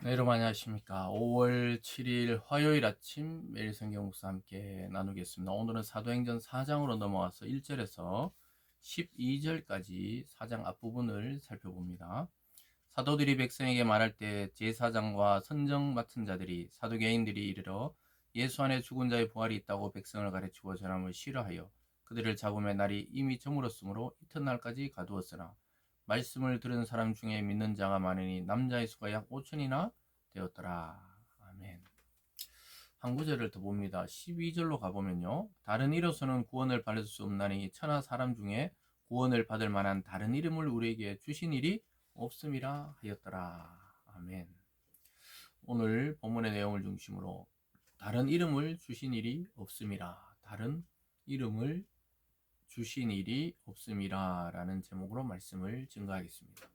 네, 여러분 안녕하십니까. 5월 7일 화요일 아침 매일 성경 목사 함께 나누겠습니다. 오늘은 사도행전 4장으로 넘어와서 1절에서 12절까지 4장 앞부분을 살펴봅니다. 사도들이 백성에게 말할 때 제사장과 선정 맡은 자들이 사도개인들이 이르러 예수 안에 죽은 자의 부활이 있다고 백성을 가르치고 전함을 싫어하여 그들을 잡음의 날이 이미 저물었으므로 이튿날까지 가두었으나 말씀을 들은 사람 중에 믿는 자가 많으니 남자의 수가 약 5천이나 되었더라. 아멘. 한 구절을 더 봅니다. 12절로 가보면요. 다른 이로서는 구원을 받을 수 없나니 천하 사람 중에 구원을 받을 만한 다른 이름을 우리에게 주신 일이 없음이라 하였더라. 아멘. 오늘 본문의 내용을 중심으로 다른 이름을 주신 일이 없음이라. 다른 이름을 주신 일이 없음이라 라는 제목으로 말씀을 증거하겠습니다.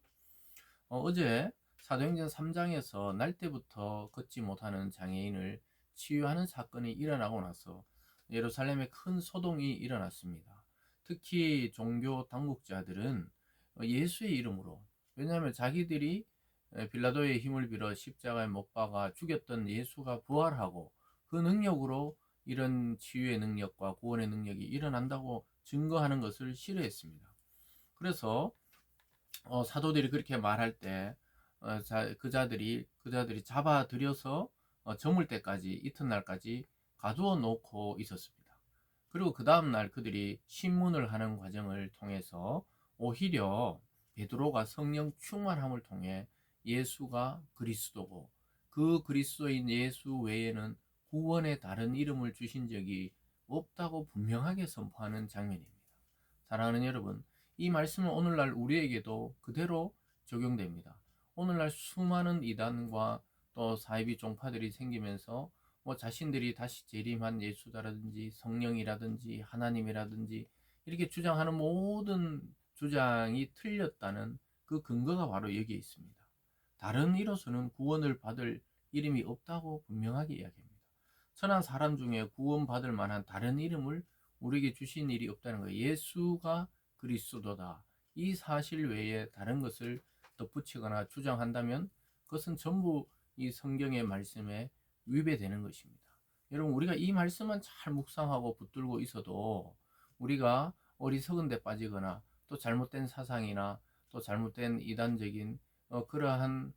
어, 제 사도행전 3장에서 날 때부터 걷지 못하는 장애인을 치유하는 사건이 일어나고 나서 예루살렘에 큰 소동이 일어났습니다. 특히 종교 당국자들은 예수의 이름으로 왜냐하면 자기들이 빌라도의 힘을 빌어 십자가에 못 박아 죽였던 예수가 부활하고 그 능력으로 이런 치유의 능력과 구원의 능력이 일어난다고 증거하는 것을 싫어했습니다. 그래서 어, 사도들이 그렇게 말할 때 어, 자, 그자들이 그자들이 잡아들여서 어, 저물 때까지 이튿날까지 가두어 놓고 있었습니다. 그리고 그 다음 날 그들이 신문을 하는 과정을 통해서 오히려 베드로가 성령 충만함을 통해 예수가 그리스도고 그 그리스도인 예수 외에는 구원의 다른 이름을 주신 적이 없다고 분명하게 선포하는 장면입니다. 사랑하는 여러분, 이 말씀은 오늘날 우리에게도 그대로 적용됩니다. 오늘날 수많은 이단과 또 사이비 종파들이 생기면서 뭐 자신들이 다시 재림한 예수다라든지 성령이라든지 하나님이라든지 이렇게 주장하는 모든 주장이 틀렸다는 그 근거가 바로 여기에 있습니다. 다른 이로서는 구원을 받을 이름이 없다고 분명하게 이야기합니다. 천한 사람 중에 구원받을 만한 다른 이름을 우리에게 주신 일이 없다는 거예요. 예수가 그리스도다. 이 사실 외에 다른 것을 덧붙이거나 주장한다면 그것은 전부 이 성경의 말씀에 위배되는 것입니다. 여러분 우리가 이 말씀만 잘 묵상하고 붙들고 있어도 우리가 어리석은 데 빠지거나 또 잘못된 사상이나 또 잘못된 이단적인 어, 그러한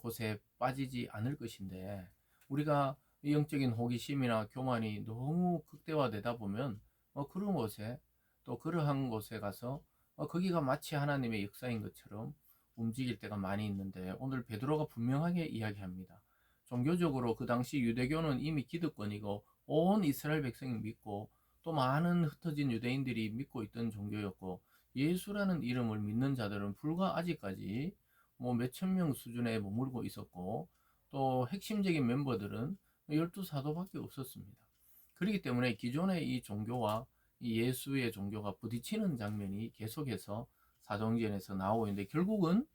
곳에 빠지지 않을 것인데 우리가 영적인 호기심이나 교만이 너무 극대화되다 보면 어, 그런 곳에 또 그러한 곳에 가서 어, 거기가 마치 하나님의 역사인 것처럼 움직일 때가 많이 있는데 오늘 베드로가 분명하게 이야기합니다. 종교적으로 그 당시 유대교는 이미 기득권이고 온 이스라엘 백성이 믿고 또 많은 흩어진 유대인들이 믿고 있던 종교였고 예수라는 이름을 믿는 자들은 불과 아직까지 뭐 몇천 명 수준에 머물고 있었고 또 핵심적인 멤버들은 열두 사도밖에 없었습니다. 그렇기 때문에 기존의 이 종교와 이 예수의 종교가 부딪히는 장면이 계속해서 사도행전에서 나오고 있는데 결국은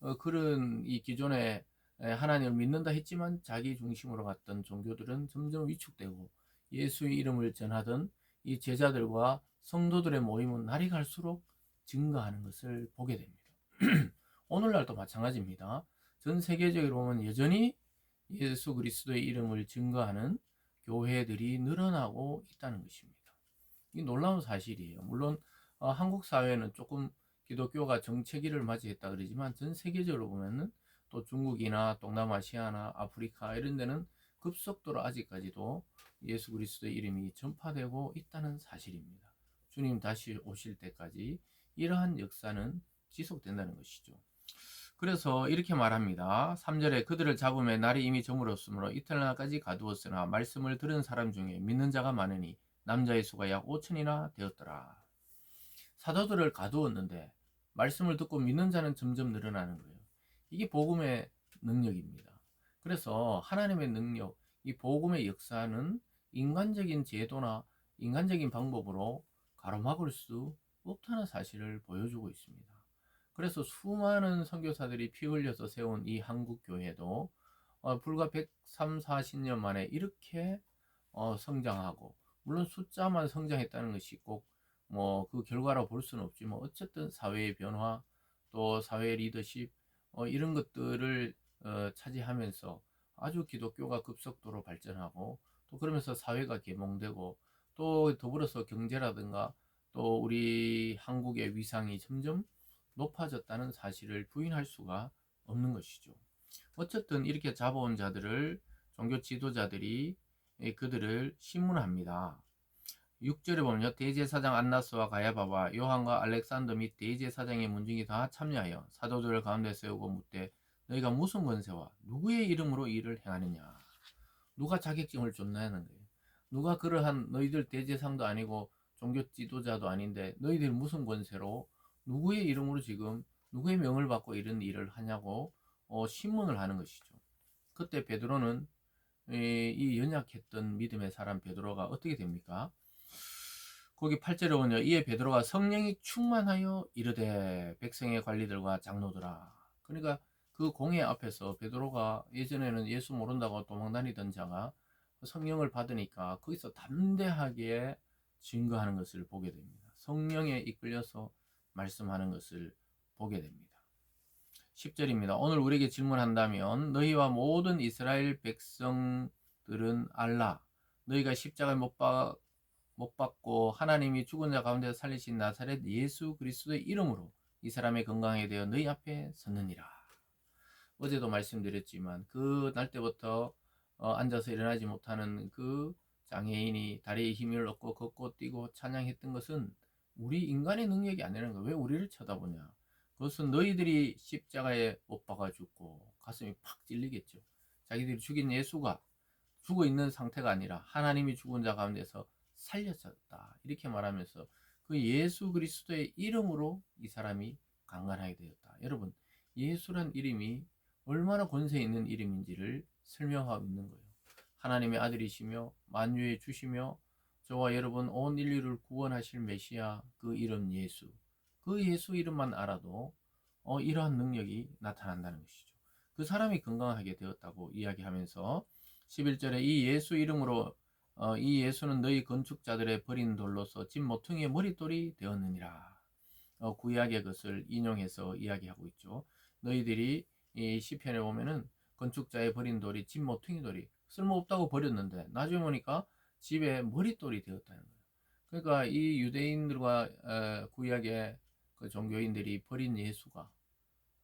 어, 그런 이 기존의 하나님을 믿는다 했지만 자기 중심으로 갔던 종교들은 점점 위축되고 예수의 이름을 전하던 이 제자들과 성도들의 모임은 날이 갈수록 증가하는 것을 보게 됩니다. 오늘날도 마찬가지입니다. 전 세계적으로 보면 여전히 예수 그리스도의 이름을 증거하는 교회들이 늘어나고 있다는 것입니다. 이 놀라운 사실이에요. 물론 어, 한국 사회는 조금 기독교가 정체기를 맞이했다 그러지만 전 세계적으로 보면은 또 중국이나 동남아시아나 아프리카 이런 데는 급속도로 아직까지도 예수 그리스도의 이름이 전파되고 있다는 사실입니다. 주님 다시 오실 때까지 이러한 역사는 지속된다는 것이죠. 그래서 이렇게 말합니다. 3절에 그들을 잡음에 날이 이미 저물었으므로 이튿날까지 가두었으나 말씀을 들은 사람 중에 믿는 자가 많으니 남자의 수가 약 5천이나 되었더라. 사도들을 가두었는데 말씀을 듣고 믿는 자는 점점 늘어나는 거예요. 이게 복음의 능력입니다. 그래서 하나님의 능력, 이 복음의 역사는 인간적인 제도나 인간적인 방법으로 가로막을 수 없다는 사실을 보여주고 있습니다. 그래서 수많은 선교사들이 피 흘려서 세운 이 한국 교회도 어, 불과 103, 40년 만에 이렇게 어, 성장하고 물론 숫자만 성장했다는 것이 꼭 뭐 그 결과로 볼 수는 없지만 어쨌든 사회의 변화 또 사회 리더십 어, 이런 것들을 어, 차지하면서 아주 기독교가 급속도로 발전하고 또 그러면서 사회가 개몽되고 또 더불어서 경제라든가 또 우리 한국의 위상이 점점 높아졌다는 사실을 부인할 수가 없는 것이죠. 어쨌든 이렇게 잡아온 자들을 종교 지도자들이 예, 그들을 신문합니다. 6절에 보면요. 대제사장 안나스와 가야바와 요한과 알렉산더 및 대제사장의 문중이 다 참여하여 사도들을 가운데 세우고 묻되 너희가 무슨 권세와 누구의 이름으로 일을 행하느냐? 누가 자격증을 줬냐는 거예요. 누가 그러한 너희들 대제상도 아니고 종교 지도자도 아닌데 너희들 무슨 권세로 누구의 이름으로 지금 누구의 명을 받고 이런 일을 하냐고 어, 신문을 하는 것이죠. 그때 베드로는 이, 이 연약했던 믿음의 사람 베드로가 어떻게 됩니까? 거기 8절에 보면 이에 베드로가 성령이 충만하여 이르되 백성의 관리들과 장로들아 그러니까 그 공회 앞에서 베드로가 예전에는 예수 모른다고 도망다니던 자가 성령을 받으니까 거기서 담대하게 증거하는 것을 보게 됩니다. 성령에 이끌려서 말씀하는 것을 보게 됩니다. 10절입니다. 오늘 우리에게 질문한다면 너희와 모든 이스라엘 백성들은 알라 너희가 십자가에 못, 박, 못 박고 하나님이 죽은 자 가운데 살리신 나사렛 예수 그리스도의 이름으로 이 사람의 건강에 대해 너희 앞에 섰느니라. 어제도 말씀드렸지만 그 날 때부터 어, 앉아서 일어나지 못하는 그 장애인이 다리에 힘을 얻고 걷고 뛰고 찬양했던 것은 우리 인간의 능력이 아니라는 거예요. 왜 우리를 쳐다보냐? 그것은 너희들이 십자가에 못 박아 죽고 가슴이 팍 찔리겠죠. 자기들이 죽인 예수가 죽어 있는 상태가 아니라 하나님이 죽은 자 가운데서 살려졌다. 이렇게 말하면서 그 예수 그리스도의 이름으로 이 사람이 강간하게 되었다. 여러분, 예수란 이름이 얼마나 권세 있는 이름인지를 설명하고 있는 거예요. 하나님의 아들이시며 만유의 주시며 저와 여러분 온 인류를 구원하실 메시아 그 이름 예수. 그 예수 이름만 알아도 어, 이러한 능력이 나타난다는 것이죠. 그 사람이 건강하게 되었다고 이야기하면서 11절에 이 예수 이름으로 어, 이 예수는 너희 건축자들의 버린 돌로서 집 모퉁이의 머릿돌이 되었느니라. 어, 구약의 것을 인용해서 이야기하고 있죠. 너희들이 이 시편에 보면은 건축자의 버린 돌이 집 모퉁이 돌이 쓸모없다고 버렸는데 나중에 보니까 집에 머릿돌이 되었다는 거예요. 그러니까 이 유대인들과 어, 구약의 그 종교인들이 버린 예수가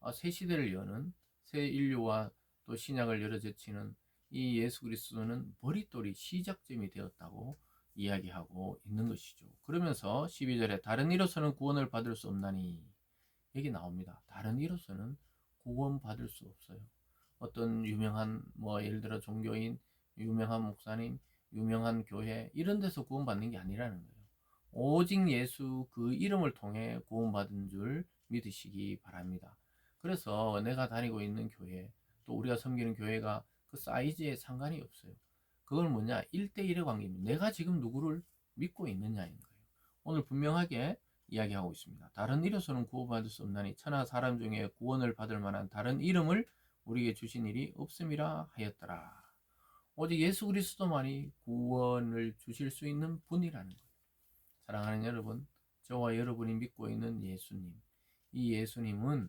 아, 새 시대를 여는 새 인류와 또 신약을 열어제치는 이 예수 그리스도는 머릿돌이 시작점이 되었다고 이야기하고 있는 것이죠. 그러면서 12절에 다른 이로서는 구원을 받을 수 없나니 여기 나옵니다. 다른 이로서는 구원 받을 수 없어요. 어떤 유명한 뭐 예를 들어 종교인, 유명한 목사님, 유명한 교회 이런 데서 구원받는 게 아니라는 거예요. 오직 예수 그 이름을 통해 구원받은 줄 믿으시기 바랍니다. 그래서 내가 다니고 있는 교회, 또 우리가 섬기는 교회가 그 사이즈에 상관이 없어요. 그걸 뭐냐? 1대1의 관계입니다. 내가 지금 누구를 믿고 있느냐인 거예요. 오늘 분명하게 이야기하고 있습니다. 다른 이로서는 구원받을 수 없나니 천하 사람 중에 구원을 받을 만한 다른 이름을 우리에게 주신 일이 없음이라 하였더라. 오직 예수 그리스도만이 구원을 주실 수 있는 분이라는 거예요. 사랑하는 여러분, 저와 여러분이 믿고 있는 예수님, 이 예수님은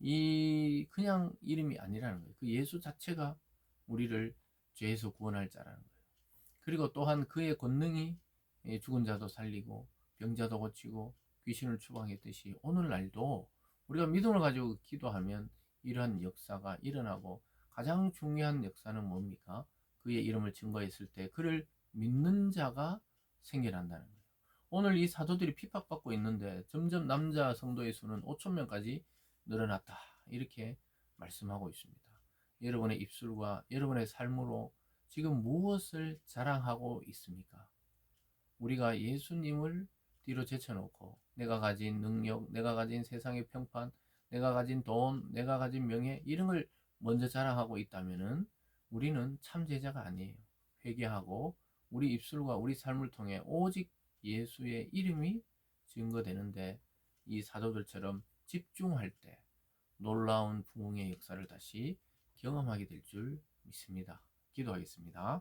이 그냥 이름이 아니라는 거예요. 그 예수 자체가 우리를 죄에서 구원할 자라는 거예요. 그리고 또한 그의 권능이 죽은 자도 살리고 병자도 고치고 귀신을 추방했듯이 오늘날도 우리가 믿음을 가지고 기도하면 이러한 역사가 일어나고 가장 중요한 역사는 뭡니까? 그의 이름을 증거했을 때 그를 믿는 자가 생겨난다는 거예요. 오늘 이 사도들이 핍박받고 있는데 점점 남자 성도의 수는 5천 명까지 늘어났다. 이렇게 말씀하고 있습니다. 여러분의 입술과 여러분의 삶으로 지금 무엇을 자랑하고 있습니까? 우리가 예수님을 뒤로 제쳐놓고 내가 가진 능력, 내가 가진 세상의 평판, 내가 가진 돈, 내가 가진 명예 이런 걸 먼저 자랑하고 있다면은 우리는 참 제자가 아니에요. 회개하고 우리 입술과 우리 삶을 통해 오직 예수의 이름이 증거되는데 이 사도들처럼 집중할 때 놀라운 부흥의 역사를 다시 경험하게 될 줄 믿습니다. 기도하겠습니다.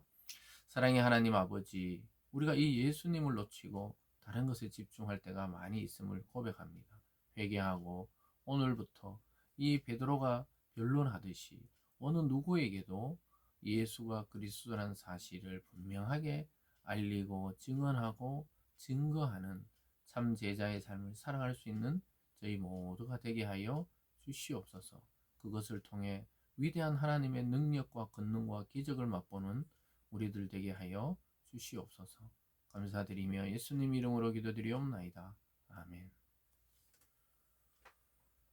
사랑의 하나님 아버지, 우리가 이 예수님을 놓치고 다른 것에 집중할 때가 많이 있음을 고백합니다. 회개하고 오늘부터 이 베드로가 변론하듯이 어느 누구에게도 예수가 그리스도라는 사실을 분명하게 알리고 증언하고 증거하는 참 제자의 삶을 살아갈 수 있는 저희 모두가 되게 하여 주시옵소서. 그것을 통해 위대한 하나님의 능력과 권능과 기적을 맛보는 우리들 되게 하여 주시옵소서. 감사드리며 예수님 이름으로 기도드리옵나이다. 아멘.